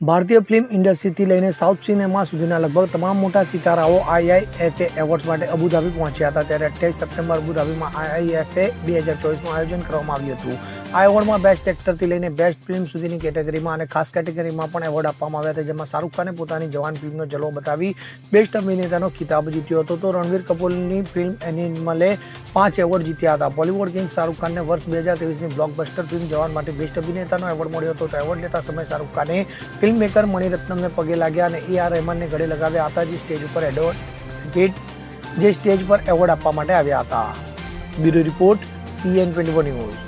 ભારતીય ફિલ્મ ઇન્ડસ્ટ્રીથી લઈને south cinema સુધીના લગભગ તમામ મોટા સિતારાઓ આઈઆઈએફએ એવોર્ડ્સ માટે અબુધાબી પહોંચ્યા હતા. ત્યારે અઠ્યાવીસ સપ્ટેમ્બર અબુધાબીમાં આઈઆઈએફએ બે હજાર ચોવીસનું આયોજન કરવામાં આવ્યું હતું. આ એવોર્ડમાં બેસ્ટ એક્ટરથી લઈને બેસ્ટ ફિલ્મ સુધીની કેટેગરીમાં અને ખાસ કેટેગરીમાં પણ એવોર્ડ આપવામાં આવ્યા હતા, જેમાં શાહરૂખ ખાને પોતાની જવાન ફિલ્મનો જલવો બતાવી બેસ્ટ અભિનેતાનો ખિતાબ જીત્યો હતો. તો રણવીર કપૂરની ફિલ્મ એનિમલે પાંચ એવોર્ડ જીત્યા હતા. બોલિવૂડ કિંગ શાહરૂખ ખાનને વર્ષ બે હજાર ત્રેવીસની બ્લોકબસ્ટર ફિલ્મ જવાન માટે બેસ્ટ અભિનેતાનો એવોર્ડ મળ્યો હતો. તો એવોર્ડ લેતા સમયે શાહરૂખ ખાને ફિલ્મ મેકર મણિરત્નમને પગે લાગ્યા અને એ આર રહેમાનને ગળે લગાવ્યા હતા, જે સ્ટેજ ઉપર એડવોકેટ જે સ્ટેજ પર એવોર્ડ આપવા માટે આવ્યા હતા. Bureau report CN twenty news.